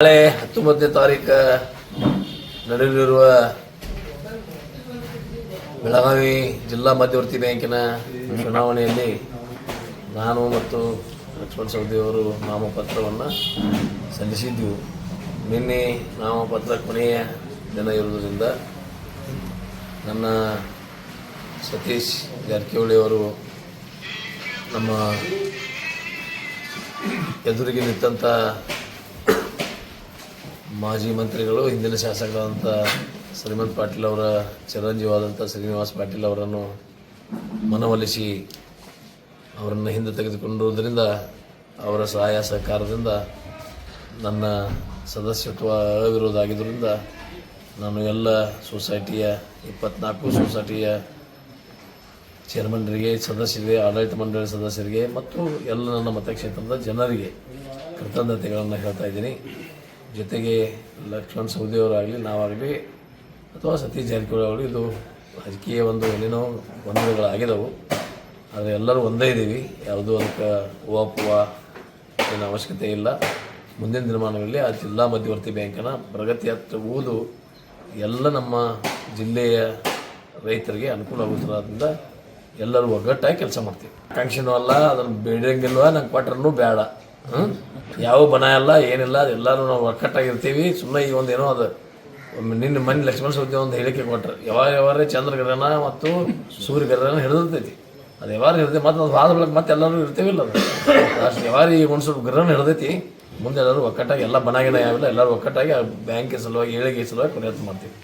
ನಾಳೆ ಹತ್ತೊಂಬತ್ತನೇ ತಾರೀಕು ನಡೆಯಲಿರುವ ಬೆಳಗಾವಿ ಜಿಲ್ಲಾ ಮಧ್ಯವರ್ತಿ ಬ್ಯಾಂಕಿನ ಚುನಾವಣೆಯಲ್ಲಿ ನಾನು ಮತ್ತು ಲಕ್ಷ್ಮಣ ಸವದಿಯವರು ನಾಮಪತ್ರವನ್ನು ಸಲ್ಲಿಸಿದ್ದೆವು. ನಿನ್ನೆ ನಾಮಪತ್ರ ಕೊನೆಯ ದಿನ ಇರುವುದರಿಂದ ನನ್ನ ಸತೀಶ್ ಜಾರಕಿಹೊಳಿ ಅವರು ನಮ್ಮ ಎದುರಿಗೆ ನಿಂತಂಥ ಮಾಜಿ ಮಂತ್ರಿಗಳು, ಹಿಂದಿನ ಶಾಸಕರಾದಂಥ ಶ್ರೀಮಂತ್ ಪಾಟೀಲ್ ಅವರ ಚಿರಂಜೀವಾದಂಥ ಶ್ರೀನಿವಾಸ್ ಪಾಟೀಲ್ ಅವರನ್ನು ಮನವೊಲಿಸಿ ಅವರನ್ನು ಹಿಂದೆ ತೆಗೆದುಕೊಂಡಿರುವುದರಿಂದ ಅವರ ಸಹಾಯ ಸಹಕಾರದಿಂದ ನನ್ನ ಸದಸ್ಯತ್ವ ಅವಿರೋಧ ಆಗಿದ್ದರಿಂದ ನಾನು ಎಲ್ಲ ಸೊಸೈಟಿಯ, ಇಪ್ಪತ್ನಾಲ್ಕು ಸೊಸೈಟಿಯ ಚೇರ್ಮನ್ರಿಗೆ, ಸದಸ್ಯರಿಗೆ, ಆಡಳಿತ ಮಂಡಳಿ ಸದಸ್ಯರಿಗೆ ಮತ್ತು ಎಲ್ಲ ನನ್ನ ಮತಕ್ಷೇತ್ರದ ಜನರಿಗೆ ಕೃತಜ್ಞತೆಗಳನ್ನು ಹೇಳ್ತಾ ಇದ್ದೀನಿ. ಜೊತೆಗೆ ಲಕ್ಷ್ಮಣ್ ಸವದಿಯವರಾಗಲಿ ನಾವಾಗಲಿ, ಅಥವಾ ಸತೀಶ್ ಜಾರಕಿಹೊಳಿ ಆಗಲಿ ಇದು ರಾಜಕೀಯ ಒಂದು ಏನೇನೋ ಗೊಂದಲಗಳಾಗಿದ್ದವು ಆದರೆ ಎಲ್ಲರೂ ಒಂದೇ ಇದ್ದೀವಿ. ಯಾವುದೂ ಅದಕ್ಕೆ ಓಪುವ ಏನು ಅವಶ್ಯಕತೆ ಇಲ್ಲ. ಮುಂದಿನ ದಿನಮಾನಗಳಲ್ಲಿ ಆ ಜಿಲ್ಲಾ ಮಧ್ಯವರ್ತಿ ಬ್ಯಾಂಕಿನ ಪ್ರಗತಿಯತ್ತ ಓದು ಎಲ್ಲ ನಮ್ಮ ಜಿಲ್ಲೆಯ ರೈತರಿಗೆ ಅನುಕೂಲ ಆಗುತ್ತಿರೋದ್ರಿಂದ ಎಲ್ಲರೂ ಒಗ್ಗಟ್ಟಾಗಿ ಕೆಲಸ ಮಾಡ್ತೀವಿ. ಆಕಾಂಕ್ಷೆನೂ ಅಲ್ಲ, ಅದನ್ನು ಬೇಡಂಗಿಲ್ವ? ನಂಗೆ ಕೊಟ್ರೂ ಬೇಡ. ಹ್ಮ್? ಯಾವ ಬನ ಇಲ್ಲ, ಏನಿಲ್ಲ ಎಲ್ಲರೂ ನಾವು ಒಕ್ಕಟ್ಟಾಗಿರ್ತೀವಿ. ಸುಮ್ಮನೆ ಈ ಒಂದು ಏನೋ ಅದು ನಿನ್ನ ಮನೆ ಲಕ್ಷ್ಮಣ ಸುದ್ದಿ ಒಂದು ಹೇಳಿಕೆ ಕೊಟ್ಟರು ಯಾವಾಗ ಯಾವಾಗ ಚಂದ್ರಗ್ರಹಣ ಮತ್ತು ಸೂರ್ಯಗ್ರಹಣ ಹಿಡಿದಿರ್ತೈತಿ. ಅದು ಯಾವಾಗ ಹಿಡಿದೈತಿ ಮತ್ತು ಅದು ಹಾದ ಬೆಳಗ್ಗೆ ಮತ್ತೆ ಎಲ್ಲರೂ ಇರ್ತೀವಿಲ್ಲ ಅದು. ಅಷ್ಟು ಯಾವಾಗ ಈ ಒಂದು ಸ್ವಲ್ಪ ಗ್ರಹಣ ಹಿಡಿದೈತಿ, ಮುಂದೆ ಎಲ್ಲರೂ ಒಕ್ಕಟ್ಟಾಗಿ, ಎಲ್ಲ ಬನಾಗಿನ ಯಾವಿಲ್ಲ, ಎಲ್ಲರೂ ಒಕ್ಕಟ್ಟಾಗಿ ಬ್ಯಾಂಕಿನ ಸಲುವಾಗಿ ಏಳಿಗೆ ಸಲುವಾಗಿ ಪ್ರಯತ್ನ ಮಾಡ್ತೀವಿ.